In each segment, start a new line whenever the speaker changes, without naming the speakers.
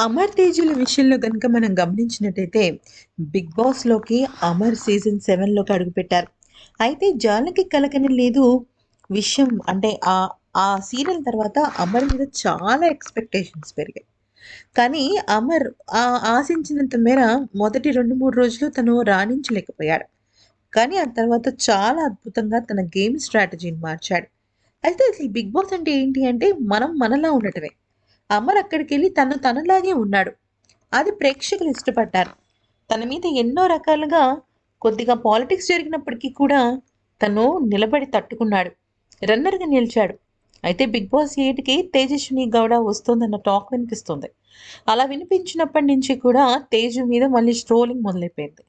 అమర్ తేజుల విషయంలో కనుక మనం గమనించినట్టయితే బిగ్ బాస్లోకి అమర్ సీజన్ సెవెన్లోకి అడుగుపెట్టారు అయితే జానకి కలకని లేదు విషయం అంటే ఆ ఆ సీరియల్ తర్వాత అమర్ మీద చాలా ఎక్స్పెక్టేషన్స్ పెరిగాయి. కానీ అమర్ ఆ ఆశించినంత మేర మొదటి రెండు మూడు రోజులు తను రాణించలేకపోయాడు. కానీ ఆ తర్వాత చాలా అద్భుతంగా తన గేమ్ స్ట్రాటజీని మార్చాడు. అయితే అసలు బిగ్ బాస్ అంటే ఏంటి అంటే మనం మనలా ఉండటమే. అమర్ అక్కడికి వెళ్ళి తను తనలాగే ఉన్నాడు. అది ప్రేక్షకులు ఇష్టపడ్డారు. తన మీద ఎన్నో రకాలుగా కొద్దిగా పాలిటిక్స్ జరిగినప్పటికీ కూడా తను నిలబడి తట్టుకున్నాడు. రన్నర్గా నిలిచాడు. అయితే బిగ్ బాస్ ఎయిట్కి తేజస్విని గౌడ వస్తుందన్న టాక్ వినిపిస్తుంది. అలా వినిపించినప్పటి నుంచి కూడా తేజు మీద మళ్ళీ స్ట్రోలింగ్ మొదలైపోయింది.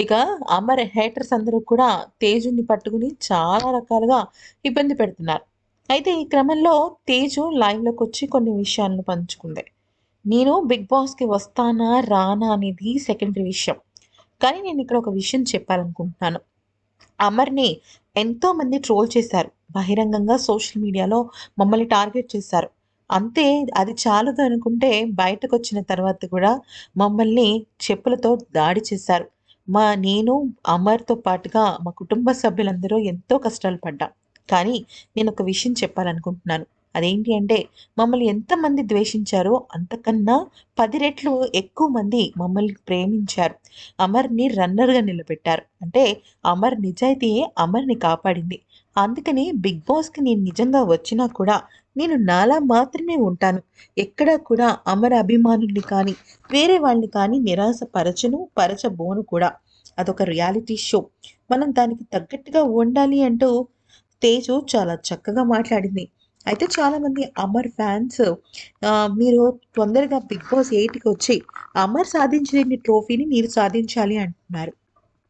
ఇక అమర్ హేటర్స్ అందరూ కూడా తేజుని పట్టుకుని చాలా రకాలుగా ఇబ్బంది పెడుతున్నారు. అయితే ఈ క్రమంలో తేజు లైవ్లోకి వచ్చి కొన్ని విషయాలను పంచుకుంది. నేను బిగ్ బాస్కి వస్తానా రానా అనేది సెకండరీ విషయం. కానీ నేను ఇక్కడ ఒక విషయం చెప్పాలనుకుంటున్నాను. అమర్ని ఎంతోమంది ట్రోల్ చేశారు. బహిరంగంగా సోషల్ మీడియాలో మమ్మల్ని టార్గెట్ చేశారు. అంతే అది చాలదు అనుకుంటే బయటకు వచ్చిన తర్వాత కూడా మమ్మల్ని చెప్పులతో దాడి చేశారు. మా నేను అమర్తో పాటుగా మా కుటుంబ సభ్యులందరూ ఎంతో కష్టాలు పడ్డాం. కానీ నేను ఒక విషయం చెప్పాలనుకుంటున్నాను. అదేంటి అంటే మమ్మల్ని ఎంతమంది ద్వేషించారో అంతకన్నా పది రెట్లు ఎక్కువ మంది మమ్మల్ని ప్రేమించారు. అమర్ని రన్నర్గా నిలబెట్టారు. అంటే అమర్ నిజాయితీయే అమర్ని కాపాడింది. అందుకని బిగ్ బాస్కి నేను నిజంగా వచ్చినా కూడా నేను నాలా మాత్రమే ఉంటాను. ఎక్కడా కూడా అమర అభిమానుల్ని కానీ వేరే వాళ్ళని కానీ నిరాశపరచను పరచబోను కూడా. అదొక రియాలిటీ షో. మనం దానికి తగ్గట్టుగా ఉండాలి అంటూ తేజు చాలా చక్కగా మాట్లాడింది. అయితే చాలామంది అమర్ ఫ్యాన్స్ మీరు తొందరగా బిగ్ బాస్ ఎయిట్కి వచ్చి అమర్ సాధించలేని ట్రోఫీని మీరు సాధించాలి అంటున్నారు.